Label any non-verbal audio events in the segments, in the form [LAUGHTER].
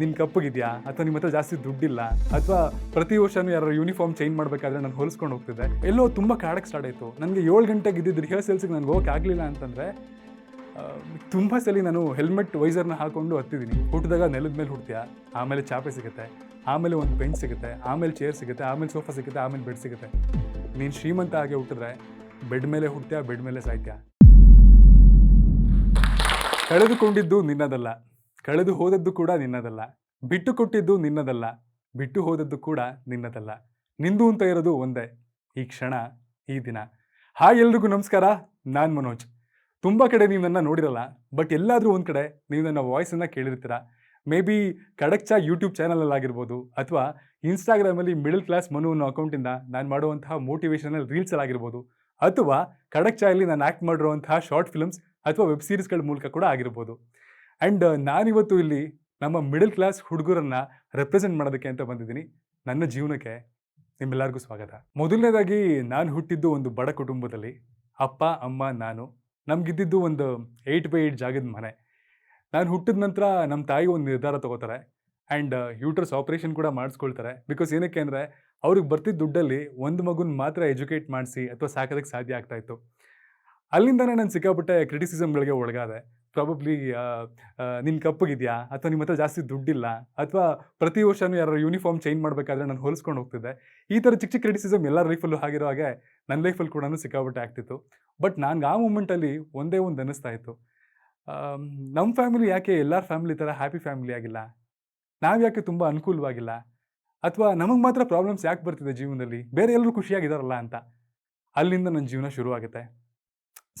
ನಿನ್ ಕಪ್ಪಗಿದ್ಯಾ ಅಥವಾ ನಿಮ್ಮ ಹತ್ರ ಜಾಸ್ತಿ ದುಡ್ಡಿಲ್ಲ? ಅಥವಾ ಪ್ರತಿ ವರ್ಷನೂ ಯಾರು ಯೂನಿಫಾರ್ಮ್ ಚೇಂಜ್ ಮಾಡಬೇಕಾದ್ರೆ ನಾನು ಹೊಲಿಸ್ಕೊಂಡು ಹೋಗ್ತಿದ್ದೆ? ಎಲ್ಲೋ ತುಂಬ ಕಾಡಕ್ಕೆ ಸ್ಟಾರ್ಟ್ ಆಯಿತು. ನನಗೆ ಏಳು ಗಂಟೆಗೆ ಇದ್ದಿದ್ದು ರಿಹರ್ಸಲ್ಸ್ಗೆ ನನಗೆ ಹೋಗಕ್ಕೆ ಆಗಲಿಲ್ಲ ಅಂತಂದರೆ ತುಂಬ ಸಲ ನಾನು ಹೆಲ್ಮೆಟ್ ವೈಸರ್ನ ಹಾಕೊಂಡು ಹತ್ತಿದ್ದೀನಿ ಹುಟ್ಟಿದಾಗ ನೆಲದ ಮೇಲೆ ಹುಡ್ತೀಯ? ಆಮೇಲೆ ಚಾಪೆ ಸಿಗುತ್ತೆ. ಆಮೇಲೆ ಒಂದು ಬೆಂಚ್ ಸಿಗುತ್ತೆ. ಆಮೇಲೆ ಚೇರ್ ಸಿಗುತ್ತೆ. ಆಮೇಲೆ ಸೋಫಾ ಸಿಗುತ್ತೆ. ಆಮೇಲೆ ಬೆಡ್ ಸಿಗುತ್ತೆ. ನೀನು ಶ್ರೀಮಂತ ಹಾಗೆ ಹುಟ್ಟಿದ್ರೆ ಬೆಡ್ ಮೇಲೆ ಹುಡ್ತೀಯ? ಬೆಡ್ ಮೇಲೆ ಸಾಯ್ತೀಯ? ಕಳೆದುಕೊಂಡಿದ್ದು ನಿನ್ನದಲ್ಲ. ಕಳೆದು ಹೋದದ್ದು ಕೂಡ ನಿನ್ನದಲ್ಲ. ಬಿಟ್ಟು ಕೊಟ್ಟಿದ್ದು ನಿನ್ನದಲ್ಲ. ಬಿಟ್ಟು ಹೋದದ್ದು ಕೂಡ ನಿನ್ನದಲ್ಲ. ನಿಂದು ಅಂತ ಇರೋದು ಒಂದೇ. ಈ ಕ್ಷಣ, ಈ ದಿನ. ಹಾಯ್ ಎಲ್ರಿಗೂ ನಮಸ್ಕಾರ. ನಾನು ಮನೋಜ್. ತುಂಬ ಕಡೆ ನೀವು ನನ್ನ ನೋಡಿರಲ್ಲ, ಬಟ್ ಎಲ್ಲಾದರೂ ಒಂದು ಕಡೆ ನೀವು ನನ್ನ ವಾಯ್ಸನ್ನು ಕೇಳಿರ್ತೀರ. ಮೇ ಬಿ ಕಡಕ್ಚಾ ಯೂಟ್ಯೂಬ್ ಚಾನಲಲ್ಲಿ ಆಗಿರ್ಬೋದು ಅಥವಾ ಇನ್ಸ್ಟಾಗ್ರಾಮಲ್ಲಿ ಮಿಡಲ್ ಕ್ಲಾಸ್ ಮನು ಅನ್ನೋ ಅಕೌಂಟಿಂದ ನಾನು ಮಾಡುವಂತಹ ಮೋಟಿವೇಶನಲ್ ರೀಲ್ಸಲ್ಲಿ ಆಗಿರ್ಬೋದು ಅಥವಾ ಕಡಕ್ಚಾಯಲ್ಲಿ ನಾನು ಆ್ಯಕ್ಟ್ ಮಾಡಿರುವಂತಹ ಶಾರ್ಟ್ ಫಿಲ್ಮ್ಸ್ ಅಥವಾ ವೆಬ್ ಸೀರೀಸ್ಗಳ ಮೂಲಕ ಕೂಡ ಆಗಿರ್ಬೋದು. ಆ್ಯಂಡ್ ನಾನಿವತ್ತು ಇಲ್ಲಿ ನಮ್ಮ ಮಿಡಲ್ ಕ್ಲಾಸ್ ಹುಡುಗರನ್ನ ರೆಪ್ರೆಸೆಂಟ್ ಮಾಡೋದಕ್ಕೆ ಅಂತ ಬಂದಿದ್ದೀನಿ. ನನ್ನ ಜೀವನಕ್ಕೆ ನಿಮ್ಮೆಲ್ಲರಿಗೂ ಸ್ವಾಗತ. ಮೊದಲನೇದಾಗಿ ನಾನು ಹುಟ್ಟಿದ್ದು ಒಂದು ಬಡ ಕುಟುಂಬದಲ್ಲಿ. ಅಪ್ಪ, ಅಮ್ಮ, ನಾನು. ನಮಗಿದ್ದಿದ್ದು ಒಂದು ಏಯ್ಟ್ ಬೈ ಏಯ್ಟ್ ಜಾಗದ ಮನೆ. ನಾನು ಹುಟ್ಟಿದ ನಂತರ ನಮ್ಮ ತಾಯಿ ಒಂದು ನಿರ್ಧಾರ ತಗೋತಾರೆ. ಆ್ಯಂಡ್ ಯೂಟ್ರಸ್ ಆಪ್ರೇಷನ್ ಕೂಡ ಮಾಡಿಸ್ಕೊಳ್ತಾರೆ. ಬಿಕಾಸ್ ಏನಕ್ಕೆ ಅಂದರೆ ಅವ್ರಿಗೆ ಬರ್ತಿದ್ದ ದುಡ್ಡಲ್ಲಿ ಒಂದು ಮಗುನ ಮಾತ್ರ ಎಜುಕೇಟ್ ಮಾಡಿಸಿ ಅಥವಾ ಸಾಕೋದಕ್ಕೆ ಸಾಧ್ಯ ಆಗ್ತಾಯಿತ್ತು ಅಲ್ಲಿಂದನೇ ನಾನು ಸಿಕ್ಕಾಪಟ್ಟೆ ಕ್ರಿಟಿಸಿಸಮ್ಗಳಿಗೆ ಒಳಗಾದೆ. ಪ್ರಾಬಬ್ಲಿ ನಿನ್ನ ಕಪ್ಪಗಿದೆಯಾ? ಅಥವಾ ನಿಮ್ಮ ಹತ್ರ ಜಾಸ್ತಿ ದುಡ್ಡಿಲ್ಲ? ಅಥವಾ ಪ್ರತಿ ವರ್ಷನೂ ಯಾರು ಯೂನಿಫಾರ್ಮ್ ಚೇಂಜ್ ಮಾಡಬೇಕಾದ್ರೆ ನಾನು ಹೋಲಿಸ್ಕೊಂಡು ಹೋಗ್ತಿದ್ದೆ? ಈ ಥರ ಚಿಕ್ಕ ಚಿಕ್ಕ ಕ್ರಿಟಿಸಿಸಮ್ ಎಲ್ಲ ಲೈಫಲ್ಲೂ ಆಗಿರೋ ಹಾಗೆ ನನ್ನ ಲೈಫಲ್ಲಿ ಕೂಡ ಸಿಕ್ಕಾಪಟ್ಟೆ ಆಗ್ತಿತ್ತು. ಬಟ್ ನನಗೆ ಆ ಮೂಮೆಂಟಲ್ಲಿ ಒಂದೇ ಒಂದು ಅನ್ನಿಸ್ತಾ ಇತ್ತು. ನಮ್ಮ ಫ್ಯಾಮಿಲಿ ಯಾಕೆ ಎಲ್ಲರ ಫ್ಯಾಮಿಲಿ ಥರ ಹ್ಯಾಪಿ ಫ್ಯಾಮಿಲಿ ಆಗಿಲ್ಲ? ನಾವು ಯಾಕೆ ತುಂಬ ಅನುಕೂಲವಾಗಿಲ್ಲ? ಅಥವಾ ನಮಗೆ ಮಾತ್ರ ಪ್ರಾಬ್ಲಮ್ಸ್ ಯಾಕೆ ಬರ್ತಿದೆ ಜೀವನದಲ್ಲಿ? ಬೇರೆ ಎಲ್ಲರೂ ಖುಷಿಯಾಗಿದ್ದಾರಲ್ಲ ಅಂತ. ಅಲ್ಲಿಂದ ನನ್ನ ಜೀವನ ಶುರುವಾಗುತ್ತೆ.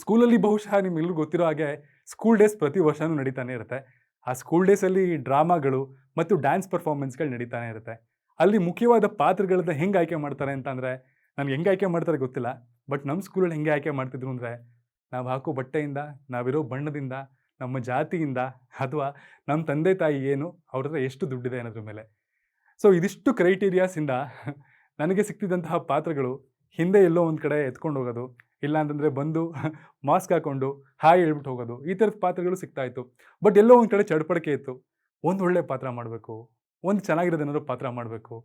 ಸ್ಕೂಲಲ್ಲಿ ಬಹುಶಃ ನಿಮ್ಗೆಲ್ಲರೂ ಗೊತ್ತಿರೋ ಹಾಗೆ ಸ್ಕೂಲ್ ಡೇಸ್ ಪ್ರತಿ ವರ್ಷವೂ ನಡೀತಾನೆ ಇರುತ್ತೆ. ಆ ಸ್ಕೂಲ್ ಡೇಸಲ್ಲಿ ಡ್ರಾಮಾಗಳು ಮತ್ತು ಡ್ಯಾನ್ಸ್ ಪರ್ಫಾರ್ಮೆನ್ಸ್ಗಳು ನಡೀತಾನೆ ಇರುತ್ತೆ. ಅಲ್ಲಿ ಮುಖ್ಯವಾದ ಪಾತ್ರಗಳನ್ನ ಹೆಂಗೆ ಆಯ್ಕೆ ಮಾಡ್ತಾರೆ ಅಂತಂದರೆ, ನನಗೆ ಹೆಂಗೆ ಆಯ್ಕೆ ಮಾಡ್ತಾರೆ ಗೊತ್ತಿಲ್ಲ. ಬಟ್ ನಮ್ಮ ಸ್ಕೂಲಲ್ಲಿ ಹೆಂಗೆ ಆಯ್ಕೆ ಮಾಡ್ತಿದ್ರು ಅಂದರೆ, ನಾವು ಹಾಕೋ ಬಟ್ಟೆಯಿಂದ, ನಾವಿರೋ ಬಣ್ಣದಿಂದ, ನಮ್ಮ ಜಾತಿಯಿಂದ ಅಥವಾ ನಮ್ಮ ತಂದೆ ತಾಯಿ ಏನು, ಅವ್ರ ಹತ್ರ ಎಷ್ಟು ದುಡ್ಡಿದೆ ಅನ್ನೋದ್ರ ಮೇಲೆ. ಸೊ ಇದಿಷ್ಟು ಕ್ರೈಟೀರಿಯಾಸಿಂದ ನನಗೆ ಸಿಕ್ತಿದ್ದಂತಹ ಪಾತ್ರಗಳು ಹಿಂದೆ ಎಲ್ಲೋ ಒಂದು ಕಡೆ ಎತ್ಕೊಂಡು ಹೋಗೋದು ಇಲ್ಲ ಅಂತಂದರೆ ಬಂದು ಮಾಸ್ಕ್ ಹಾಕೊಂಡು ಹಾಯ್ ಹೇಳ್ಬಿಟ್ಟು ಹೋಗೋದು. ಈ ಥರದ ಪಾತ್ರಗಳು ಸಿಗ್ತಾ ಇತ್ತು. ಬಟ್ ಎಲ್ಲೋ ಒಂದು ಕಡೆ ಚಡ್ಪಡಿಕೆ ಇತ್ತು. ಒಂದು ಒಳ್ಳೆ ಪಾತ್ರ ಮಾಡಬೇಕು. ಒಂದು ಚೆನ್ನಾಗಿರೋದೇನಾದ್ರು ಪಾತ್ರ ಮಾಡಬೇಕು.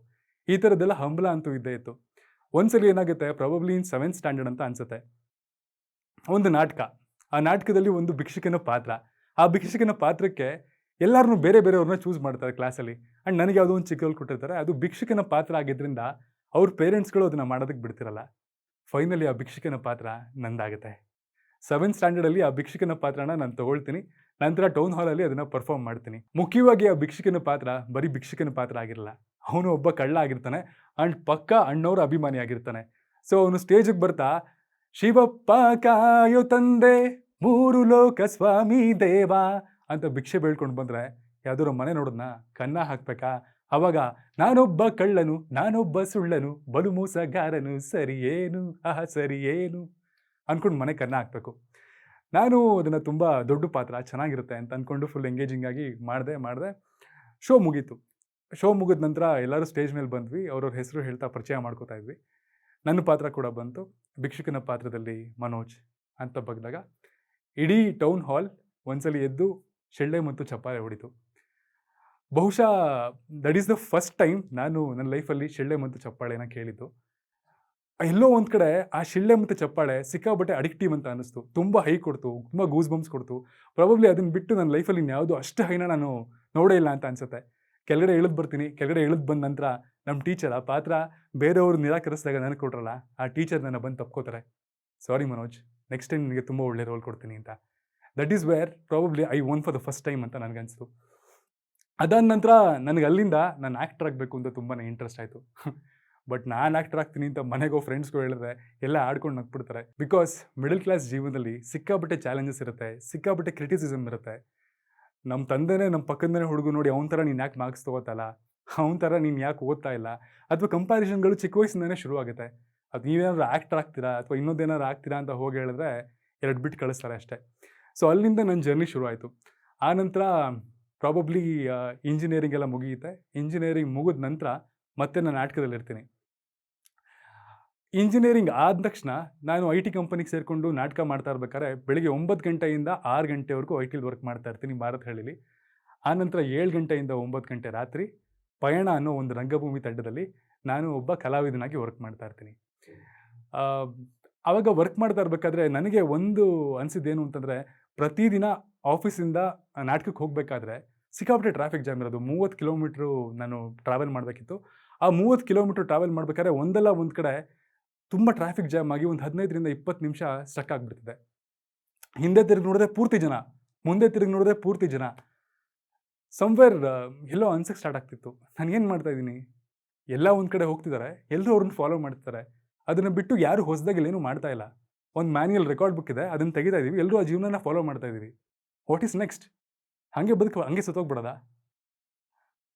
ಈ ಥರದ್ದೆಲ್ಲ ಹಂಬಲ ಅಂತೂ ಇದ್ದೇ ಇತ್ತು. ಒಂದ್ಸಲಿ ಏನಾಗುತ್ತೆ? ಪ್ರಾಬಬ್ಲಿ ಇನ್ ಸೆವೆಂತ್ ಸ್ಟ್ಯಾಂಡರ್ಡ್ ಅಂತ ಅನ್ಸುತ್ತೆ. ಒಂದು ನಾಟಕ. ಆ ನಾಟಕದಲ್ಲಿ ಒಂದು ಭಿಕ್ಷಕನ ಪಾತ್ರ. ಆ ಭಿಕ್ಷಕನ ಪಾತ್ರಕ್ಕೆ ಎಲ್ಲರನ್ನೂ ಬೇರೆ ಬೇರೆಯವ್ರನ್ನ ಚೂಸ್ ಮಾಡ್ತಾರೆ ಕ್ಲಾಸಲ್ಲಿ ಆ್ಯಂಡ್ ನನಗೆ ಯಾವುದೋ ಒಂದು ಚಿಕ್ಕಲ್ಲಿ ಕೊಟ್ಟಿರ್ತಾರೆ. ಅದು ಭಿಕ್ಷಕನ ಪಾತ್ರ ಆಗಿದ್ದರಿಂದ ಅವ್ರ ಪೇರೆಂಟ್ಸ್ಗಳು ಅದನ್ನು ಮಾಡೋದಕ್ಕೆ ಬಿಡ್ತಿರಲ್ಲ. ಫೈನಲಿ ಆ ಭಿಕ್ಷಕನ ಪಾತ್ರ ನಂದಾಗುತ್ತೆ. ಸೆವೆಂತ್ ಸ್ಟ್ಯಾಂಡರ್ಡಲ್ಲಿ ಆ ಭಿಕ್ಷಕನ ಪಾತ್ರನ ನಾನು ತಗೊಳ್ತೀನಿ. ನಂತರ ಟೌನ್ ಹಾಲಲ್ಲಿ ಅದನ್ನು ಪರ್ಫಾರ್ಮ್ ಮಾಡ್ತೀನಿ. ಮುಖ್ಯವಾಗಿ ಆ ಭಿಕ್ಷಕನ ಪಾತ್ರ ಬರೀ ಭಿಕ್ಷಕನ ಪಾತ್ರ ಆಗಿರಲ್ಲ. ಅವನು ಒಬ್ಬ ಕಳ್ಳ ಆಗಿರ್ತಾನೆ ಆ್ಯಂಡ್ ಪಕ್ಕ ಅಣ್ಣವ್ರ ಅಭಿಮಾನಿ ಆಗಿರ್ತಾನೆ. ಸೊ ಅವನು ಸ್ಟೇಜಿಗೆ ಬರ್ತಾ, ಶಿವಪ್ಪ ಕಾಯೋ ತಂದೆ, ಮೂರು ಲೋಕ ಸ್ವಾಮಿ ದೇವ ಅಂತ ಭಿಕ್ಷೆ ಬೇಳ್ಕೊಂಡು ಬಂದರೆ ಯಾವ್ದಾರ ಮನೆ ನೋಡೋದನ್ನ ಕನ್ನ ಹಾಕ್ಬೇಕಾ? ಅವಾಗ, ನಾನೊಬ್ಬ ಕಳ್ಳನು, ನಾನೊಬ್ಬ ಸುಳ್ಳನು, ಬಲು ಮೋಸಗಾರನು, ಸರಿಯೇನು? ಏನು ಸರಿಯೇನು? ಅಂದ್ಕೊಂಡು ಮನೆ ಕನ್ನ ಹಾಕ್ಬೇಕು. ನಾನು ಅದನ್ನು ತುಂಬ ದೊಡ್ಡ ಪಾತ್ರ, ಚೆನ್ನಾಗಿರುತ್ತೆ ಅಂತ ಅಂದ್ಕೊಂಡು ಫುಲ್ ಎಂಗೇಜಿಂಗ್ ಆಗಿ ಮಾಡಿದೆ ಮಾಡಿದೆ. ಶೋ ಮುಗೀತು. ಶೋ ಮುಗಿದ ನಂತರ ಎಲ್ಲರೂ ಸ್ಟೇಜ್ ಮೇಲೆ ಬಂದ್ವಿ. ಅವ್ರವ್ರ ಹೆಸರು ಹೇಳ್ತಾ ಪರಿಚಯ ಮಾಡ್ಕೋತಾ ಇದ್ವಿ. ನನ್ನ ಪಾತ್ರ ಕೂಡ ಬಂತು. ಭಿಕ್ಷುಕನ ಪಾತ್ರದಲ್ಲಿ ಮನೋಜ್ ಅಂತ ಬಗ್ದಾಗ, ಇಡೀ ಟೌನ್ ಹಾಲ್ ಒಂದ್ಸಲಿ ಎದ್ದು, ಶೆಳ್ಳೆ ಮತ್ತು ಚಪ್ಪಾಳೆ ಹೊಡಿತು. ಬಹುಶಃ that is the first time ನಾನು ನನ್ನ ಲೈಫಲ್ಲಿ ಶಿಳ್ಳೆ ಮತ್ತು ಚಪ್ಪಾಳೆನ ಕೇಳಿದ್ದು. ಎಲ್ಲೋ ಒಂದು ಕಡೆ ಆ ಶಿಳ್ಳೆ ಮತ್ತು ಚಪ್ಪಾಳೆ ಸಿಕ್ಕಾಬಟ್ಟೆ ಅಡಿಕ್ಟಿವ್ ಅಂತ ಅನ್ನಿಸ್ತು. ತುಂಬ ಹೈ ಕೊಡ್ತು, ತುಂಬ ಗೂಸ್ ಬಂಪ್ಸ್ ಕೊಡ್ತು. ಪ್ರಾಬಬ್ಲಿ ಅದನ್ನು ಬಿಟ್ಟು ನನ್ನ ಲೈಫಲ್ಲಿ ಇನ್ಯಾವುದೂ ಅಷ್ಟು ಹೈನ ನಾನು ನೋಡೇ ಇಲ್ಲ ಅಂತ ಅನ್ಸುತ್ತೆ. ಕೆಳಗಡೆ ಇಳಿದು ಬರ್ತೀನಿ, ಕೆಳಗಡೆ ಇಳಿದು ಬಂದ ನಂತರ ನಮ್ಮ ಟೀಚರ್ ಆ ಪಾತ್ರ ಬೇರೆಯವರು ನಿರಾಕರಿಸಿದಾಗ ನನಗೆ ಕೊಟ್ರಲ್ಲ, ಆ ಟೀಚರ್ ನನ್ನ ಬಂದು ತಪ್ಕೋತಾರೆ. ಸಾರಿ ಮನೋಜ್ ನೆಕ್ಸ್ಟ್ ಟೈಮ್ ನಿನಗೆ ತುಂಬ ಒಳ್ಳೆ ರೋಲ್ ಕೊಡ್ತೀನಿ ಅಂತ. That is where probably I won for the first time ಅಂತ ನನಗನ್ನಿಸ್ತು ಅದಾದ ನಂತರ ನನಗೆ ಅಲ್ಲಿಂದ ನಾನು ಆ್ಯಕ್ಟರ್ ಆಗಬೇಕು ಅಂತ ತುಂಬಾ ಇಂಟ್ರೆಸ್ಟ್ ಆಯಿತು. ಬಟ್ ನಾನು ಆ್ಯಕ್ಟರ್ ಆಗ್ತೀನಿ ಅಂತ ಮನೆಗೋ ಫ್ರೆಂಡ್ಸ್ಗೂ ಹೇಳಿದ್ರೆ ಎಲ್ಲ ಆಡ್ಕೊಂಡು ನಗ್ಬಿಡ್ತಾರೆ. ಬಿಕಾಸ್ ಮಿಡಲ್ ಕ್ಲಾಸ್ ಜೀವನದಲ್ಲಿ ಸಿಕ್ಕಾಪಟ್ಟೆ ಚಾಲೆಂಜಸ್ ಇರುತ್ತೆ, ಸಿಕ್ಕಾಪಟ್ಟೆ ಕ್ರಿಟಿಸಿಸಮ್ ಇರುತ್ತೆ. ನಮ್ಮ ತಂದೆನೇ ನಮ್ಮ ಪಕ್ಕದನೇ ಹುಡುಗ ನೋಡಿ ಅವನ ಥರ ನೀನು ಯಾಕೆ ಮಾರ್ಕ್ಸ್ ತೊಗೋತಲ್ಲ ಅವನ ಥರ ನೀನು ಯಾಕೆ ಓದ್ತಾ ಇಲ್ಲ ಅಥವಾ ಕಂಪ್ಯಾರಿಸನ್ಗಳು ಚಿಕ್ಕ ವಯಸ್ಸಿಂದನೇ ಶುರು ಆಗುತ್ತೆ. ಅದು ನೀವೇನಾದ್ರು ಆ್ಯಕ್ಟರ್ ಆಗ್ತೀರಾ ಅಥವಾ ಇನ್ನೊಂದೇನಾದ್ರು ಆಗ್ತೀರಾ ಅಂತ ಹೋಗಿ ಹೇಳಿದ್ರೆ ಎರಡು ಬಿಟ್ಟು ಕಳಿಸ್ತಾರೆ ಅಷ್ಟೇ. ಸೊ ಅಲ್ಲಿಂದ ನನ್ನ ಜರ್ನಿ ಶುರು ಆಯಿತು. ಆ ನಂತರ ಪ್ರಾಬಬ್ಲಿ ಇಂಜಿನಿಯರಿಂಗ್ ಎಲ್ಲ ಮುಗಿಯುತ್ತೆ. ಇಂಜಿನಿಯರಿಂಗ್ ಮುಗಿದ ನಂತರ ಮತ್ತೆ ನಾನು ನಾಟಕದಲ್ಲಿ ಇರ್ತೀನಿ. ಇಂಜಿನಿಯರಿಂಗ್ ಆದ ತಕ್ಷಣ ನಾನು ಐ ಟಿ ಕಂಪನಿಗೆ ಸೇರಿಕೊಂಡು ನಾಟಕ ಮಾಡ್ತಾ ಇರ್ಬೇಕಾದ್ರೆ ಬೆಳಿಗ್ಗೆ ಒಂಬತ್ತು ಗಂಟೆಯಿಂದ ಆರು ಗಂಟೆವರೆಗೂ ಐ ಟಿಲಿ ವರ್ಕ್ ಮಾಡ್ತಾ ಇರ್ತೀನಿ ಭಾರತ್ ಹಳ್ಳಿಲಿ. ಆನಂತರ ಏಳು ಗಂಟೆಯಿಂದ ಒಂಬತ್ತು ಗಂಟೆ ರಾತ್ರಿ ಪಯಣ ಅನ್ನೋ ಒಂದು ರಂಗಭೂಮಿ ತಂಡದಲ್ಲಿ ನಾನು ಒಬ್ಬ ಕಲಾವಿದನಾಗಿ ವರ್ಕ್ ಮಾಡ್ತಾ ಇರ್ತೀನಿ. ಆವಾಗ ವರ್ಕ್ ಮಾಡ್ತಾ ಇರಬೇಕಾದ್ರೆ ನನಗೆ ಒಂದು ಅನಿಸಿದ್ದೇನು ಅಂತಂದರೆ ಪ್ರತಿದಿನ ಆಫೀಸಿಂದ ನಾಟಕಕ್ಕೆ ಹೋಗಬೇಕಾದ್ರೆ ಸಿಕ್ಕಾಪಟ್ಟೆ ಟ್ರಾಫಿಕ್ ಜಾಮ್ ಇರೋದು. ಮೂವತ್ತು ಕಿಲೋಮೀಟ್ರು ನಾನು ಟ್ರಾವೆಲ್ ಮಾಡಬೇಕಿತ್ತು. ಆ ಮೂವತ್ತು ಕಿಲೋಮೀಟ್ರ್ ಟ್ರಾವೆಲ್ ಮಾಡ್ಬೇಕಾದ್ರೆ ಒಂದಲ್ಲ ಒಂದು ಕಡೆ ತುಂಬ ಟ್ರಾಫಿಕ್ ಜಾಮ್ ಆಗಿ ಒಂದು ಹದಿನೈದರಿಂದ ಇಪ್ಪತ್ತು ನಿಮಿಷ ಸ್ಟಕ್ ಆಗಿಬಿಡ್ತಿದೆ ಹಿಂದೆ ತಿರುಗಿ ನೋಡಿದ್ರೆ ಪೂರ್ತಿ ಜನ, ಮುಂದೆ ತಿರುಗಿ ನೋಡಿದ್ರೆ ಪೂರ್ತಿ ಜನ. ಸಮ್ವೇರ್ ಎಲ್ಲೋ ಅನ್ಸಕ್ಕೆ ಸ್ಟಾರ್ಟ್ ಆಗ್ತಿತ್ತು. ನಾನು ಏನು ಮಾಡ್ತಾ ಇದ್ದೀನಿ? ಎಲ್ಲ ಒಂದು ಕಡೆ ಹೋಗ್ತಿದ್ದಾರೆ ಎಲ್ಲರೂ ಅವ್ರನ್ನ ಫಾಲೋ ಮಾಡ್ತಿದ್ದಾರೆ ಅದನ್ನು ಬಿಟ್ಟು ಯಾರು ಹೊಸದಾಗಿ ಏನು ಮಾಡ್ತಾ ಇಲ್ಲ. ಒಂದು ಮ್ಯಾನ್ಯಲ್ ರೆಕಾರ್ಡ್ ಬುಕ್ ಇದೆ. ಅದನ್ನು ತೆಗಿತಾ ಇದ್ದೀವಿ ಎಲ್ಲರೂ ಆ ಜೀವನನ ಫಾಲೋ ಮಾಡ್ತಾ ಇದ್ದೀವಿ ವಾಟ್ ಈಸ್ ನೆಕ್ಸ್ಟ್ ಹಾಗೆ ಬದುಕು ಹಂಗೆ ಸತ್ತೋಗ್ಬಿಡೋದ?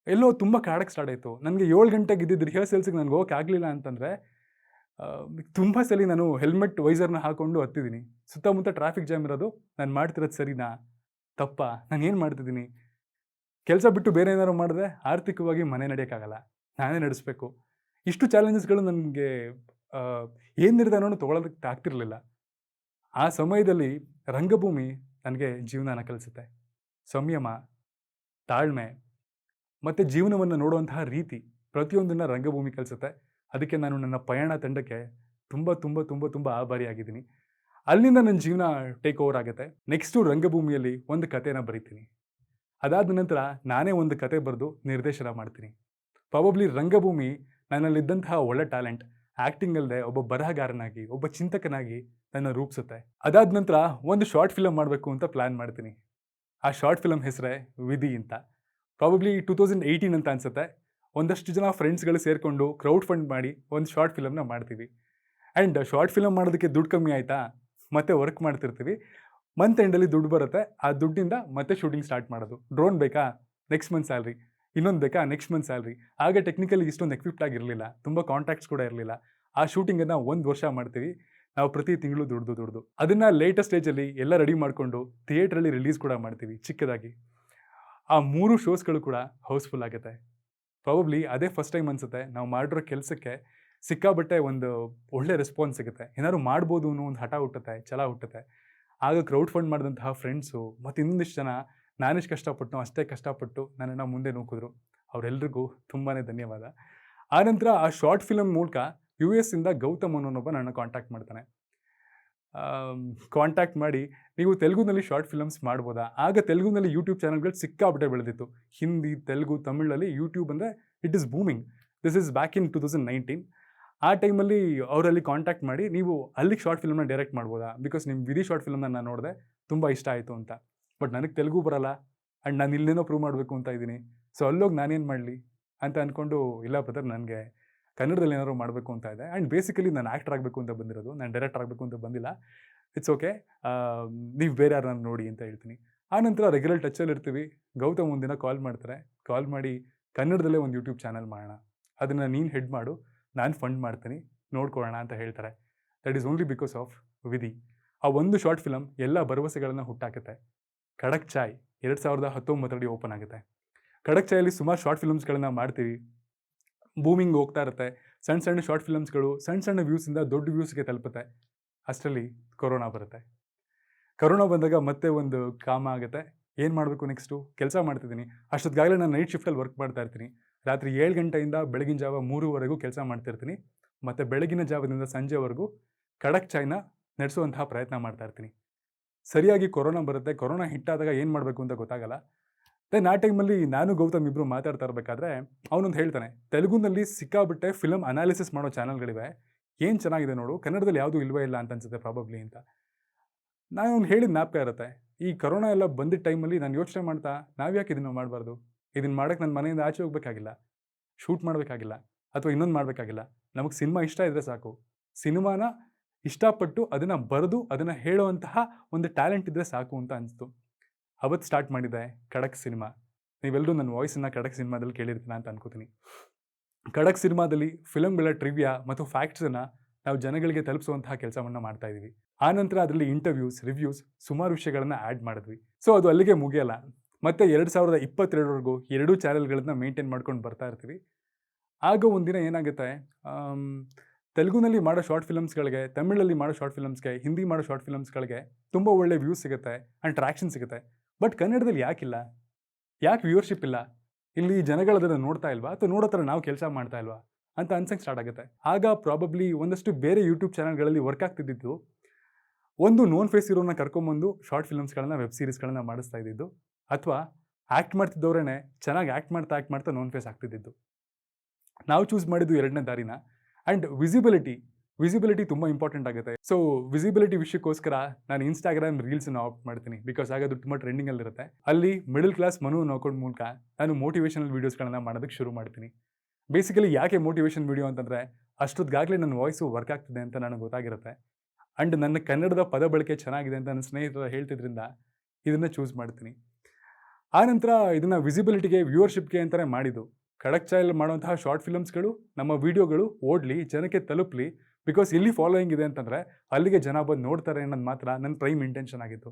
ಎಲ್ಲೋ ತುಂಬ ಕಾಡಕ್ಕೆ ಸ್ಟಾರ್ಟ್ ಆಯಿತು. ನನಗೆ ಏಳು ಗಂಟೆಗೆ ಇದ್ದಿದ್ದು ರಿಹರ್ಸಲ್ಸಿಗೆ ನನಗೆ ಹೋಗಕ್ಕೆ ಆಗಲಿಲ್ಲ ಅಂತಂದರೆ ತುಂಬ ಸಲ ನಾನು ಹೆಲ್ಮೆಟ್ ವೈಸರ್ನ ಹಾಕ್ಕೊಂಡು ಹತ್ತಿದ್ದೀನಿ. ಸುತ್ತಮುತ್ತ ಟ್ರಾಫಿಕ್ ಜಾಮ್ ಇರೋದು, ನಾನು ಮಾಡ್ತಿರೋದು ಸರಿನಾ? ತಪ್ಪ? ನಾನು ಏನು ಮಾಡ್ತಿದ್ದೀನಿ? ಕೆಲಸ ಬಿಟ್ಟು ಬೇರೆ ಏನಾದ್ರು ಮಾಡಿದ್ರೆ ಆರ್ಥಿಕವಾಗಿ ಮನೆ ನಡೆಯೋಕ್ಕಾಗಲ್ಲ. ನಾನೇ ನಡೆಸಬೇಕು. ಇಷ್ಟು ಚಾಲೆಂಜಸ್ಗಳು ನನಗೆ ಏನು ನಿರ್ಧಾರನೂ ತೊಗೊಳೋದಕ್ಕೆ ಆಗ್ತಿರಲಿಲ್ಲ. ಆ ಸಮಯದಲ್ಲಿ ರಂಗಭೂಮಿ ನನಗೆ ಜೀವನನ ಕಲಿಸುತ್ತೆ. ಸಂಯಮ, ತಾಳ್ಮೆ ಮತ್ತು ಜೀವನವನ್ನು ನೋಡುವಂತಹ ರೀತಿ ಪ್ರತಿಯೊಂದನ್ನು ರಂಗಭೂಮಿ ಕಲಿಸುತ್ತೆ. ಅದಕ್ಕೆ ನಾನು ನನ್ನ ಪಯಣ ತಂಡಕ್ಕೆ ತುಂಬ ತುಂಬ ತುಂಬ ತುಂಬ ಆಭಾರಿಯಾಗಿದ್ದೀನಿ. ಅಲ್ಲಿಂದ ನನ್ನ ಜೀವನ ಟೇಕ್ ಓವರ್ ಆಗುತ್ತೆ. ನೆಕ್ಸ್ಟು ರಂಗಭೂಮಿಯಲ್ಲಿ ಒಂದು ಕಥೆನ ಬರಿತೀನಿ. ಅದಾದ ನಂತರ ನಾನೇ ಒಂದು ಕತೆ ಬರೆದು ನಿರ್ದೇಶನ ಮಾಡ್ತೀನಿ. ಪ್ರಾಬಬ್ಲಿ ರಂಗಭೂಮಿ ನನ್ನಲ್ಲಿದ್ದಂತಹ ಒಳ್ಳೆ ಟ್ಯಾಲೆಂಟ್ ಆ್ಯಕ್ಟಿಂಗ್ ಅಲ್ಲದೆ ಒಬ್ಬ ಬರಹಗಾರನಾಗಿ, ಒಬ್ಬ ಚಿಂತಕನಾಗಿ ನನ್ನ ರೂಪಿಸುತ್ತೆ. ಅದಾದ ನಂತರ ಒಂದು ಶಾರ್ಟ್ ಫಿಲಮ್ ಮಾಡಬೇಕು ಅಂತ ಪ್ಲ್ಯಾನ್ ಮಾಡ್ತೀನಿ. ಆ ಶಾರ್ಟ್ ಫಿಲಮ್ ಹೆಸರೇ ವಿಧಿ ಅಂತ. ಪ್ರಾಬಬ್ಲಿ ಟೂ ತೌಸಂಡ್ ಏಯ್ಟೀನ್ ಅಂತ ಅನ್ಸುತ್ತೆ. ಒಂದಷ್ಟು ಜನ ಫ್ರೆಂಡ್ಸ್ಗಳು ಸೇರಿಕೊಂಡು ಕ್ರೌಡ್ ಫಂಡ್ ಮಾಡಿ ಒಂದು ಶಾರ್ಟ್ ಫಿಲಮ್ನ ಮಾಡ್ತೀವಿ. ಆ್ಯಂಡ್ ಶಾರ್ಟ್ ಫಿಲಮ್ ಮಾಡೋದಕ್ಕೆ ದುಡ್ಡು ಕಮ್ಮಿ ಆಯಿತಾ? ಮತ್ತೆ ವರ್ಕ್ ಮಾಡ್ತಿರ್ತೀವಿ. ಮಂತ್ ಎಂಡಲ್ಲಿ ದುಡ್ಡು ಬರುತ್ತೆ. ಆ ದುಡ್ಡಿಂದ ಮತ್ತೆ ಶೂಟಿಂಗ್ ಸ್ಟಾರ್ಟ್ ಮಾಡೋದು. ಡ್ರೋನ್ ಬೇಕಾ? ನೆಕ್ಸ್ಟ್ ಮಂತ್ ಸ್ಯಾಲ್ರಿ ಇನ್ನೊಂದು ಬೇಕಾ? ನೆಕ್ಸ್ಟ್ ಮಂತ್ ಸ್ಯಾಲ್ರಿ ಆಗ ಟೆಕ್ನಿಕಲಿ ಇಷ್ಟೊಂದು ಎಕ್ವಿಪ್ಟ್ ಆಗಿರಲಿಲ್ಲ. ತುಂಬ ಕಾಂಟ್ಯಾಕ್ಟ್ಸ್ ಕೂಡ ಇರಲಿಲ್ಲ. ಆ ಶೂಟಿಂಗನ್ನು ಒಂದು ವರ್ಷ ಮಾಡ್ತೀವಿ. ನಾವು ಪ್ರತಿ ತಿಂಗಳು ದುಡ್ದು ದುಡ್ದು. ಅದನ್ನು ಲೇಟೆಸ್ಟ್ ಸ್ಟೇಜಲ್ಲಿ ಎಲ್ಲ ರೆಡಿ ಮಾಡಿಕೊಂಡು ಥಿಯೇಟ್ರಲ್ಲಿ ರಿಲೀಸ್ ಕೂಡ ಮಾಡ್ತೀವಿ, ಚಿಕ್ಕದಾಗಿ. ಆ ಮೂರು ಶೋಸ್ಗಳು ಕೂಡ ಹೌಸ್ಫುಲ್ ಆಗುತ್ತೆ. ಪ್ರಾಬಬ್ಲಿ ಅದೇ ಫಸ್ಟ್ ಟೈಮ್ ಅನಿಸುತ್ತೆ. ನಾವು ಮಾಡಿರೋ ಕೆಲಸಕ್ಕೆ ಸಿಕ್ಕಾಬಟ್ಟೆ ಒಂದು ಒಳ್ಳೆ ರೆಸ್ಪಾನ್ಸ್ ಸಿಗುತ್ತೆ. ಏನಾದ್ರು ಮಾಡ್ಬೋದು ಅನ್ನೋ ಒಂದು ಹಠ ಹುಟ್ಟುತ್ತೆ, ಛಲ ಹುಟ್ಟುತ್ತೆ. ಆಗ ಕ್ರೌಡ್ ಫಂಡ್ ಮಾಡಿದಂತಹ ಫ್ರೆಂಡ್ಸು ಮತ್ತು ಇನ್ನೊಂದಿಷ್ಟು ಜನ ನಾನಿಷ್ಟು ಕಷ್ಟಪಟ್ಟು ಅಷ್ಟೇ ಕಷ್ಟಪಟ್ಟು ನನ್ನನ್ನು ಮುಂದೆ ನೂಕಿದ್ರು. ಅವರೆಲ್ರಿಗೂ ತುಂಬಾ ಧನ್ಯವಾದ. ಆನಂತರ ಆ ಶಾರ್ಟ್ ಫಿಲಮ್ ಮೂಲಕ ಯು ಎಸ್ ಇಂದ ಗೌತಮ್ ಅನ್ನೋನೊಬ್ಬ ನನ್ನ ಕಾಂಟ್ಯಾಕ್ಟ್ ಮಾಡ್ತಾನೆ. ಕಾಂಟ್ಯಾಕ್ಟ್ ಮಾಡಿ, ನೀವು ತೆಲುಗುನಲ್ಲಿ ಶಾರ್ಟ್ ಫಿಲಮ್ಸ್ ಮಾಡ್ಬೋದಾ? ಆಗ ತೆಲುಗುನಲ್ಲಿ ಯೂಟ್ಯೂಬ್ ಚಾನಲ್ಗಳು ಸಿಕ್ಕಾಪಟ್ಟೆ ಬೆಳೆದಿತ್ತು. ಹಿಂದಿ, ತೆಲುಗು, ತಮಿಳಲ್ಲಿ ಯೂಟ್ಯೂಬ್ ಅಂದರೆ it is booming this is back in two thousand nineteen ಆ ಟೈಮಲ್ಲಿ ಅವರಲ್ಲಿ ಕಾಂಟ್ಯಾಕ್ಟ್ ಮಾಡಿ, ನೀವು ಅಲ್ಲಿಗೆ ಶಾರ್ಟ್ ಫಿಲಮ್ನ ಡೈರೆಕ್ಟ್ ಮಾಡ್ಬೋದಾ? ಬಿಕಾಸ್ ನಿಮ್ಮ ವಿಧಿ ಶಾರ್ಟ್ ಫಿಲ್ಮ್ನ ನಾನು ನೋಡಿದೆ, ತುಂಬ ಇಷ್ಟ ಆಯಿತು ಅಂತ. ಬಟ್ ನನಗೆ ತೆಲುಗು ಬರಲ್ಲ. ಆ್ಯಂಡ್ ನಾನು ಇಲ್ಲೇನೋ ಪ್ರೂವ್ ಮಾಡಬೇಕು ಅಂತ ಇದ್ದೀನಿ. ಸೊ ಅಲ್ಲೋಗಿ ನಾನೇನು ಮಾಡಲಿ? ಅಂತ ಅಂದ್ಕೊಂಡು ಇಲ್ಲ ಬ್ರದರ್ ನನಗೆ ಕನ್ನಡದಲ್ಲಿ ಏನಾದ್ರು ಮಾಡಬೇಕು ಅಂತ ಇದೆ. ಆ್ಯಂಡ್ ಬೇಸಿಕಲಿ ನಾನು ಆ್ಯಕ್ಟರ್ ಆಗಬೇಕು ಅಂತ ಬಂದಿರೋದು. ನಾನು ಡೈರೆಕ್ಟರ್ ಆಗಬೇಕು ಅಂತ ಬಂದಿಲ್ಲ. ಇಟ್ಸ್ ಓಕೆ ನೀವು ಬೇರೆ ಯಾರನ್ನ ನೋಡಿ ಅಂತ ಹೇಳ್ತೀನಿ. ಆನಂತರ ರೆಗ್ಯುಲರ್ ಟಚಲ್ಲಿ ಇರ್ತೀವಿ. ಗೌತಮ್ ಒಂದಿನ ಕಾಲ್ ಮಾಡ್ತಾರೆ. ಕಾಲ್ ಮಾಡಿ ಕನ್ನಡದಲ್ಲೇ ಒಂದು ಯೂಟ್ಯೂಬ್ ಚಾನಲ್ ಮಾಡೋಣ. ಅದನ್ನು ನೀನು ಹೆಡ್ ಮಾಡು. ನಾನು ಫಂಡ್ ಮಾಡ್ತೀನಿ. ನೋಡ್ಕೊಳ್ಳೋಣ ಅಂತ ಹೇಳ್ತಾರೆ. That is only because of ವಿಧಿ. ಆ ಒಂದು ಶಾರ್ಟ್ ಫಿಲಮ್ ಎಲ್ಲ ಭರವಸೆಗಳನ್ನು ಹುಟ್ಟಾಕುತ್ತೆ. ಖಡಕ್ ಚಾಯ್ ಎರಡು ಸಾವಿರದ ಹತ್ತೊಂಬತ್ತರಡಿ ಓಪನ್ ಆಗುತ್ತೆ. ಖಡಕ್ ಚಾಯಲ್ಲಿ ಸುಮಾರು ಶಾರ್ಟ್ ಫಿಲ್ಮ್ಸ್ಗಳನ್ನ ಮಾಡ್ತೀವಿ ಬೂಮಿಂಗ್ ಹೋಗ್ತಾ ಇರುತ್ತೆ. ಸಣ್ಣ ಸಣ್ಣ ಶಾರ್ಟ್ ಫಿಲಮ್ಸ್ಗಳು ಸಣ್ಣ ಸಣ್ಣ ವ್ಯೂಸಿಂದ ದೊಡ್ಡ ವ್ಯೂಸ್ಗೆ ತಲುಪುತ್ತೆ. ಅಷ್ಟರಲ್ಲಿ ಕೊರೋನಾ ಬರುತ್ತೆ. ಕೊರೋನಾ ಬಂದಾಗ ಮತ್ತೆ ಒಂದು ಕಾಮ ಆಗುತ್ತೆ. ಏನು ಮಾಡಬೇಕು ನೆಕ್ಸ್ಟು ಕೆಲಸ ಮಾಡ್ತಿದ್ದೀನಿ. ಅಷ್ಟೊತ್ತಿಗಾಗಲೇ ನಾನು ನೈಟ್ ಶಿಫ್ಟಲ್ಲಿ ವರ್ಕ್ ಮಾಡ್ತಾ ಇರ್ತೀನಿ. ರಾತ್ರಿ ಏಳು ಗಂಟೆಯಿಂದ ಬೆಳಗಿನ ಜಾವ ಮೂರುವರೆಗೂ ಕೆಲಸ ಮಾಡ್ತಿರ್ತೀನಿ. ಮತ್ತು ಬೆಳಗಿನ ಜಾವದಿಂದ ಸಂಜೆವರೆಗೂ ಖಡಕ್ ಚಾಯ್ನ ನಡೆಸುವಂತಹ ಪ್ರಯತ್ನ ಮಾಡ್ತಾ ಇರ್ತೀನಿ. ಸರಿಯಾಗಿ ಕೊರೋನಾ ಬರುತ್ತೆ. ಕೊರೋನಾ ಹಿಟ್ಟಾದಾಗ ಏನು ಮಾಡಬೇಕು ಅಂತ ಗೊತ್ತಾಗಲ್ಲ. ದೆನ್ ಆ ಟೈಮಲ್ಲಿ ನಾನು ಗೌತಮ್ ಇಬ್ಬರು ಮಾತಾಡ್ತಾ ಇರಬೇಕಾದ್ರೆ ಅವನೊಂದು ಹೇಳ್ತಾನೆ, ತೆಲುಗುನಲ್ಲಿ ಸಿಕ್ಕಾಬಿಟ್ಟೆ ಫಿಲಮ್ ಅನಾಲಿಸಿಸ್ ಮಾಡೋ ಚಾನಲ್ಗಳಿವೆ ಏನು ಚೆನ್ನಾಗಿದೆ ನೋಡು? ಕನ್ನಡದಲ್ಲಿ ಯಾವುದೂ ಇಲ್ವೇ ಇಲ್ಲ ಅಂತ ಅನ್ಸುತ್ತೆ ಪ್ರಾಬಬ್ಲಿ ಅಂತ. ನಾನು ಅವ್ನು ಹೇಳಿದ ಜ್ಞಾಪಕ ಇರುತ್ತೆ. ಈ ಕರೋನಾ ಎಲ್ಲ ಬಂದಿದ್ದ ಟೈಮಲ್ಲಿ ನಾನು ಯೋಚನೆ ಮಾಡ್ತಾ, ನಾವು ಯಾಕೆ ಇದನ್ನು ಮಾಡಬಾರ್ದು? ಇದನ್ನು ಮಾಡೋಕ್ಕೆ ನನ್ನ ಮನೆಯಿಂದ ಆಚೆ ಹೋಗ್ಬೇಕಾಗಿಲ್ಲ. ಶೂಟ್ ಮಾಡಬೇಕಾಗಿಲ್ಲ. ಅಥವಾ ಇನ್ನೊಂದು ಮಾಡಬೇಕಾಗಿಲ್ಲ. ನಮಗೆ ಸಿನಿಮಾ ಇಷ್ಟ ಇದ್ದರೆ ಸಾಕು. ಸಿನಿಮಾನ ಇಷ್ಟಪಟ್ಟು ಅದನ್ನು ಬರೆದು, ಅದನ್ನು ಹೇಳುವಂತಹ ಒಂದು ಟ್ಯಾಲೆಂಟ್ ಇದ್ದರೆ ಸಾಕು ಅಂತ ಅನಿಸ್ತು. ಅವತ್ತು ಸ್ಟಾರ್ಟ್ ಮಾಡಿದೆ ಖಡಕ್ ಸಿನಿಮಾ. ನೀವೆಲ್ಲರೂ ನನ್ನ ವಾಯ್ಸನ್ನು ಖಡಕ್ ಸಿನಿಮಾದಲ್ಲಿ ಕೇಳಿರ್ತೀನ ಅಂತ ಅನ್ಕೋತೀನಿ. ಖಡಕ್ ಸಿನಿಮಾದಲ್ಲಿ ಫಿಲಮ್ಗಳ ಟ್ರಿವಿಯಾ ಮತ್ತು ಫ್ಯಾಕ್ಟ್ಸನ್ನು ನಾವು ಜನಗಳಿಗೆ ತಲುಪಿಸುವಂತಹ ಕೆಲಸವನ್ನು ಮಾಡ್ತಾ ಇದ್ದೀವಿ ಆನಂತರ ಅದರಲ್ಲಿ ಇಂಟರ್ವ್ಯೂಸ್ ರಿವ್ಯೂಸ್ ಸುಮಾರು ವಿಷಯಗಳನ್ನು ಆ್ಯಡ್ ಮಾಡಿದ್ವಿ. ಸೊ ಅದು ಅಲ್ಲಿಗೆ ಮುಗಿಯಲ್ಲ. ಮತ್ತೆ ಎರಡು ಸಾವಿರದ ಇಪ್ಪತ್ತೆರಡರವರೆಗೂ ಎರಡೂ ಚಾನೆಲ್ಗಳನ್ನ ಮೇಂಟೈನ್ ಮಾಡ್ಕೊಂಡು ಬರ್ತಾ ಇರ್ತೀವಿ. ಆಗ ಒಂದಿನ ಏನಾಗುತ್ತೆ ತೆಲುಗುನಲ್ಲಿ ಮಾಡೋ ಶಾರ್ಟ್ ಫಿಲಮ್ಸ್ಗಳಿಗೆ ತಮಿಳಲ್ಲಿ ಮಾಡೋ ಶಾರ್ಟ್ ಫಿಲಮ್ಸ್ಗೆ ಹಿಂದಿ ಮಾಡೋ ಶಾರ್ಟ್ ಫಿಲಮ್ಸ್ಗಳಿಗೆ ತುಂಬ ಒಳ್ಳೆ ವ್ಯೂಸ್ ಸಿಗುತ್ತೆ ಆ್ಯಂಡ್ ಟ್ರ್ಯಾಕ್ಷನ್ ಸಿಗುತ್ತೆ. ಬಟ್ ಕನ್ನಡದಲ್ಲಿ ಯಾಕಿಲ್ಲ? ಯಾಕೆ ವ್ಯೂವರ್ಶಿಪ್ ಇಲ್ಲ? ಇಲ್ಲಿ ಜನಗಳದನ್ನು ನೋಡ್ತಾ ಇಲ್ವಾ? ಅಥವಾ ನೋಡೋ ಥರ ನಾವು ಕೆಲಸ ಮಾಡ್ತಾ ಇಲ್ವಾ? ಅಂತ ಅನ್ಸಂಗೆ ಸ್ಟಾರ್ಟ್ ಆಗುತ್ತೆ. ಆಗ ಪ್ರಾಬಬ್ಲಿ ಒಂದಷ್ಟು ಬೇರೆ ಯೂಟ್ಯೂಬ್ ಚಾನಲ್ಗಳಲ್ಲಿ ವರ್ಕ್ ಆಗ್ತಿದ್ದಿದ್ದು, ಒಂದು ನೋನ್ ಫೇಸ್ ಇರೋನ ಕರ್ಕೊಂಬಂದು ಶಾರ್ಟ್ ಫಿಲ್ಮ್ಸ್ಗಳನ್ನ ವೆಬ್ ಸೀರೀಸ್ಗಳನ್ನ ಮಾಡಿಸ್ತಾ ಇದ್ದಿದ್ದು, ಅಥವಾ ಆ್ಯಕ್ಟ್ ಮಾಡ್ತಿದ್ದವರೇ ಚೆನ್ನಾಗಿ ಆ್ಯಕ್ಟ್ ಮಾಡ್ತಾ ಆ್ಯಕ್ಟ್ ಮಾಡ್ತಾ ನೋನ್ ಫೇಸ್ ಆಗ್ತಿದ್ದಿದ್ದು. ನಾವು ಚೂಸ್ ಮಾಡಿದ್ದು ಎರಡನೇ ದಾರಿನ. ಆ್ಯಂಡ್ ವಿಸಿಬಿಲಿಟಿ ವಿಸಿಬಿಲಿಟಿ ತುಂಬ ಇಂಪಾರ್ಟೆಂಟ್ ಆಗುತ್ತೆ. ಸೊ ವಿಸಿಬಿಲಿಟಿ ವಿಷಯಕ್ಕೋಸ್ಕರ ನಾನು ಇನ್ಸ್ಟಾಗ್ರಾಮ್ ರೀಲ್ಸನ್ನು ಆಫ್ ಮಾಡ್ತೀನಿ ಬಿಕಾಸ್ ಆಗ ಅದು ತುಂಬ ಟ್ರೆಂಡಿಂಗಲ್ಲಿರುತ್ತೆ ಅಲ್ಲಿ ಮಿಡಲ್ ಕ್ಲಾಸ್ ಮನು ಅಕೌಂಟ್ ಮೂಲಕ ನಾನು ಮೋಟಿವೇಶನಲ್ ವೀಡಿಯೋಸ್ಗಳನ್ನ ಮಾಡೋದಕ್ಕೆ ಶುರು ಮಾಡ್ತೀನಿ. ಬೇಸಿಕಲಿ ಯಾಕೆ ಮೋಟಿವೇಶನ್ ವೀಡಿಯೋ ಅಂತಂದರೆ ಅಷ್ಟೊತ್ತಿಗಾಗಲೇ ನನ್ನ ವಾಯ್ಸು ವರ್ಕ್ ಆಗ್ತಿದೆ ಅಂತ ನನಗೆ ಗೊತ್ತಾಗಿರುತ್ತೆ. ಆ್ಯಂಡ್ ನನ್ನ ಕನ್ನಡದ ಪದ ಬಳಕೆ ಚೆನ್ನಾಗಿದೆ ಅಂತ ನನ್ನ ಸ್ನೇಹಿತರು ಹೇಳ್ತಿದ್ರಿಂದ ಇದನ್ನು ಚೂಸ್ ಮಾಡ್ತೀನಿ. ಆನಂತರ ಇದನ್ನು ವಿಸಿಬಿಲಿಟಿಗೆ ವ್ಯೂವರ್ಶಿಪ್ಗೆ ಅಂತಲೇ ಮಾಡಿದ್ದು. ಕಡಕ್ ಚಾಯಲ್ ಮಾಡುವಂತಹ ಶಾರ್ಟ್ ಫಿಲಮ್ಸ್ಗಳು ನಮ್ಮ ವೀಡಿಯೋಗಳು ಓಡಲಿ, ಜನಕ್ಕೆ ತಲುಪಲಿ ಬಿಕಾಸ್ ಇಲ್ಲಿ ಫಾಲೋಯಿಂಗ್ ಇದೆ ಅಂತಂದರೆ, ಅಲ್ಲಿಗೆ ಜನ ಬಂದು ನೋಡ್ತಾರೆ ಅನ್ನೋದು ಮಾತ್ರ ನನ್ನ ಪ್ರೈಮ್ ಇಂಟೆನ್ಷನ್ ಆಗಿತ್ತು.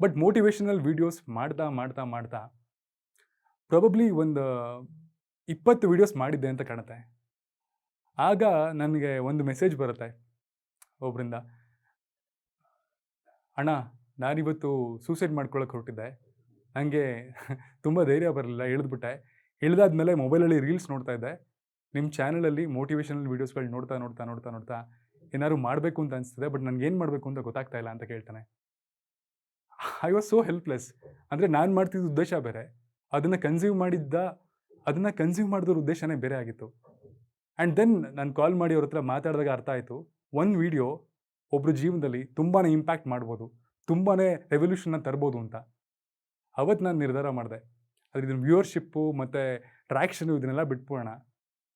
ಬಟ್ ಮೋಟಿವೇಶನಲ್ ವೀಡಿಯೋಸ್ ಮಾಡ್ತಾ ಮಾಡ್ತಾ ಮಾಡ್ತಾ ಪ್ರಾಬಬ್ಲಿ ಒಂದು ಇಪ್ಪತ್ತು ವೀಡಿಯೋಸ್ ಮಾಡಿದ್ದೆ ಅಂತ ಕಾಣುತ್ತೆ. ಆಗ ನನಗೆ ಒಂದು ಮೆಸೇಜ್ ಬರುತ್ತೆ ಒಬ್ಬರಿಂದ ಅಣ್ಣ, ನಾನಿವತ್ತು ಸೂಸೈಡ್ ಮಾಡ್ಕೊಳ್ಳೋಕೆ ಹೊರಟಿದ್ದೆ. ನನಗೆ [LAUGHS] ತುಂಬ ಧೈರ್ಯ ಬರಲಿಲ್ಲ ಇಳಿದ್ಬಿಟ್ಟೆ ಇಳಿದಾದ್ಮೇಲೆ ಮೊಬೈಲಲ್ಲಿ ರೀಲ್ಸ್ ನೋಡ್ತಾ ಇದ್ದೆ. ನಿಮ್ಮ ಚಾನಲಲ್ಲಿ ಮೋಟಿವೇಶನಲ್ ವೀಡಿಯೋಸ್ಗಳು ನೋಡ್ತಾ ನೋಡ್ತಾ ನೋಡ್ತಾ ನೋಡ್ತಾ ಏನಾದ್ರು ಮಾಡಬೇಕು ಅಂತ ಅನಿಸ್ತದೆ ಬಟ್ ನನಗೆ ಏನು ಮಾಡಬೇಕು ಅಂತ ಗೊತ್ತಾಗ್ತಾ ಇಲ್ಲ ಅಂತ ಕೇಳ್ತಾನೆ. ಐ ವಾಸ್ ಸೋ ಹೆಲ್ಪ್ಲೆಸ್ ಅಂದರೆ ನಾನು ಮಾಡ್ತಿದ್ದ ಉದ್ದೇಶ ಬೇರೆ, ಅದನ್ನು ಕನ್ಸ್ಯೂಮ್ ಮಾಡಿದ್ದ, ಅದನ್ನು ಕನ್ಸ್ಯೂಮ್ ಮಾಡಿದ್ರ ಉದ್ದೇಶನೇ ಬೇರೆ ಆಗಿತ್ತು. ಆ್ಯಂಡ್ ದೆನ್ ನಾನು ಕಾಲ್ ಮಾಡಿ ಅವ್ರ ಹತ್ರ ಮಾತಾಡಿದಾಗ ಅರ್ಥ ಆಯಿತು, ಒಂದು ವಿಡಿಯೋ ಒಬ್ಬರ ಜೀವನದಲ್ಲಿ ತುಂಬಾ ಇಂಪ್ಯಾಕ್ಟ್ ಮಾಡ್ಬೋದು ತುಂಬಾ ರೆವಲ್ಯೂಷನ್ನ ತರ್ಬೋದು ಅಂತ. ಅವತ್ತು ನಾನು ನಿರ್ಧಾರ ಮಾಡಿದೆ. ಅದ್ರ ಇದನ್ನು ವ್ಯೂವರ್ಶಿಪ್ಪು ಮತ್ತು ಟ್ರ್ಯಾಕ್ಷನು ಇದನ್ನೆಲ್ಲ ಬಿಟ್ಬಿಡೋಣ.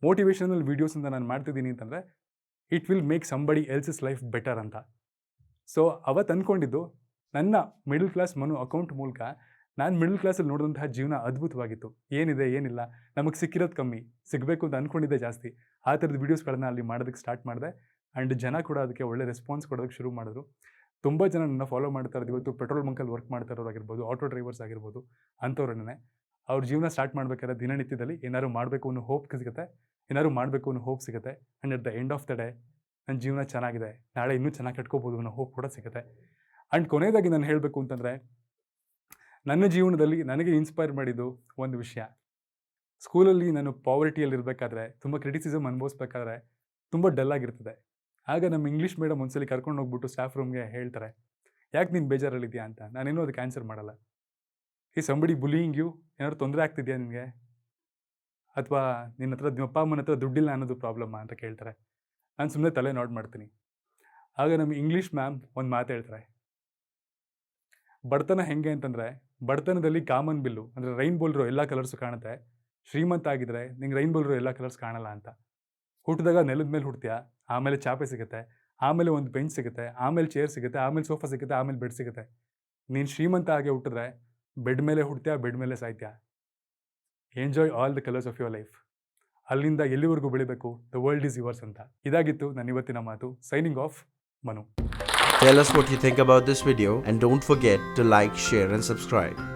ಮೋಟಿವೇಶನಲ್ ವೀಡಿಯೋಸ್ ಅಂತ ನಾನು ಮಾಡ್ತಿದ್ದೀನಿ ಅಂತಂದರೆ it will make somebody else's life better ಅಂತ. ಸೊ ಅವತ್ತು ಅಂದ್ಕೊಂಡಿದ್ದು ನನ್ನ ಮಿಡಲ್ ಕ್ಲಾಸ್ ಮನು ಅಕೌಂಟ್ ಮೂಲಕ ನಾನು ಮಿಡಲ್ ಕ್ಲಾಸಲ್ಲಿ ನೋಡಿದಂತಹ ಜೀವನ ಅದ್ಭುತವಾಗಿತ್ತು. ಏನಿದೆ, ಏನಿಲ್ಲ, ನಮಗೆ ಸಿಕ್ಕಿರೋದು ಕಮ್ಮಿ, ಸಿಗಬೇಕು ಅಂತ ಅಂದ್ಕೊಂಡಿದ್ದೆ ಜಾಸ್ತಿ. ಆ ಥರದ ವೀಡಿಯೋಸ್ಗಳನ್ನ ಅಲ್ಲಿ ಮಾಡೋದಕ್ಕೆ ಸ್ಟಾರ್ಟ್ ಮಾಡಿದೆ ಆ್ಯಂಡ್ ಜನ ಕೂಡ ಅದಕ್ಕೆ ಒಳ್ಳೆ ರೆಸ್ಪಾನ್ಸ್ ಕೊಡೋದಕ್ಕೆ ಶುರು ಮಾಡಿದ್ರು. ತುಂಬ ಜನ ನನ್ನ ಫಾಲೋ ಮಾಡ್ತಾ ಇವತ್ತು ಪೆಟ್ರೋಲ್ ಬಂಕಲ್ಲಿ ವರ್ಕ್ ಮಾಡ್ತಾ ಇರೋರಾಗಿರ್ಬೋದು ಆಟೋ ಡ್ರೈವರ್ಸ್ ಆಗಿರ್ಬೋದು, ಅಂಥವ್ರನ್ನೇ. ಅವ್ರ ಜೀವನ ಸ್ಟಾರ್ಟ್ ಮಾಡಬೇಕಾದ್ರೆ ದಿನನಿತ್ಯದಲ್ಲಿ ಏನಾದ್ರು ಮಾಡಬೇಕು ಅನ್ನೋ ಹೋಪ್ ಸಿಗುತ್ತೆ. ಏನಾದ್ರು ಮಾಡಬೇಕು ಅನ್ನೋ ಹೋಪ್ ಸಿಗುತ್ತೆ. And at the end of the day ನನ್ನ ಜೀವನ ಚೆನ್ನಾಗಿದೆ. ನಾಳೆ ಇನ್ನೂ ಚೆನ್ನಾಗಿ ಕಟ್ಕೋಬೋದು ಅನ್ನೋ ಹೋಪ್ ಕೂಡ ಸಿಗುತ್ತೆ. ಆ್ಯಂಡ್ ಕೊನೆಯದಾಗಿ ನಾನು ಹೇಳಬೇಕು ಅಂತಂದರೆ, ನನ್ನ ಜೀವನದಲ್ಲಿ ನನಗೆ ಇನ್ಸ್ಪೈರ್ ಮಾಡಿದ್ದು ಒಂದು ವಿಷಯ. ಸ್ಕೂಲಲ್ಲಿ ನಾನು ಪಾವರ್ಟಿಯಲ್ಲಿ ಇರಬೇಕಾದ್ರೆ ತುಂಬ ಕ್ರಿಟಿಸಿಸಮ್ ಅನುಭವಿಸ್ಬೇಕಾದ್ರೆ ತುಂಬ ಡಲ್ ಆಗಿರ್ತದೆ. ಆಗ ನಮ್ಮ ಇಂಗ್ಲೀಷ್ ಮೇಡಮ್ ಒಂದ್ಸಲಿ ಕರ್ಕೊಂಡು ಹೋಗ್ಬಿಟ್ಟು ಸ್ಟಾಫ್ ರೂಮ್ಗೆ ಹೇಳ್ತಾರೆ, ಯಾಕೆ ನೀನು ಬೇಜಾರಲ್ಲಿದ್ಯಾ ಅಂತ? ನಾನೇನು ಅದಕ್ಕೆ ಆನ್ಸರ್ ಮಾಡಲ್ಲ. ಈ ಸಂಬಡಿ ಬುಲಿಯಿಂಗ್ ಯು? ಏನಾದ್ರು ತೊಂದರೆ ಆಗ್ತಿದೆಯಾ ನಿನಗೆ? ಅಥವಾ ನಿನ್ನ ಹತ್ರ ನಿಮ್ಮ ಅಪ್ಪ ಅಮ್ಮನ ಹತ್ರ ದುಡ್ಡಿಲ್ಲ ಅನ್ನೋದು ಪ್ರಾಬ್ಲಮ್ಮ ಅಂತ ಕೇಳ್ತಾರೆ. ನಾನು ಸುಮ್ಮನೆ ತಲೆ ನೋಟ್ ಮಾಡ್ತೀನಿ. ಆಗ ನಮ್ಮ ಇಂಗ್ಲೀಷ್ ಮ್ಯಾಮ್ ಒಂದು ಮಾತು ಹೇಳ್ತಾರೆ. ಬಡತನ ಹೆಂಗೆ ಅಂತಂದರೆ, ಬಡತನದಲ್ಲಿ ಕಾಮನ್ ಬಿಲ್ಲು ಅಂದರೆ ರೈನ್ ಬೋಲ್ರು ಎಲ್ಲ ಕಲರ್ಸು ಕಾಣುತ್ತೆ. ಶ್ರೀಮಂತ ಆಗಿದ್ರೆ ನಿಂಗೆ ರೈನ್ ಬೋಲ್ರು ಎಲ್ಲ ಕಲರ್ಸ್ ಕಾಣಲ್ಲ ಅಂತ. ಹುಟ್ಟಿದಾಗ ನೆಲದ ಮೇಲೆ ಹುಡ್ತೀಯಾ ಆಮೇಲೆ ಚಾಪೆ ಸಿಗುತ್ತೆ. ಆಮೇಲೆ ಒಂದು ಬೆಂಚ್ ಸಿಗುತ್ತೆ. ಆಮೇಲೆ ಚೇರ್ ಸಿಗುತ್ತೆ. ಆಮೇಲೆ ಸೋಫಾ ಸಿಗುತ್ತೆ. ಆಮೇಲೆ ಬೆಡ್ ಸಿಗುತ್ತೆ. ನೀನು ಶ್ರೀಮಂತ ಆಗಿ ಹುಟ್ಟಿದ್ರೆ ಬೆಡ್ ಮೇಲೆ ಹುಡ್ತೀಯಾ ಬೆಡ್ ಮೇಲೆ ಸಾಯ್ತೀಯಾ? Enjoy all the colours of your life ಅಲ್ಲಿಂದ ಎಲ್ಲಿವರೆಗೂ ಬೆಳಿಬೇಕು? ದ ವರ್ಲ್ಡ್ ಈಸ್ ಯುವರ್ಸ್ ಅಂತ. ಇದಾಗಿತ್ತು ನನ್ನ ಇವತ್ತಿನ ಮಾತು. Signing off Manu. Tell us what you think about this video and don't forget to like, share and subscribe.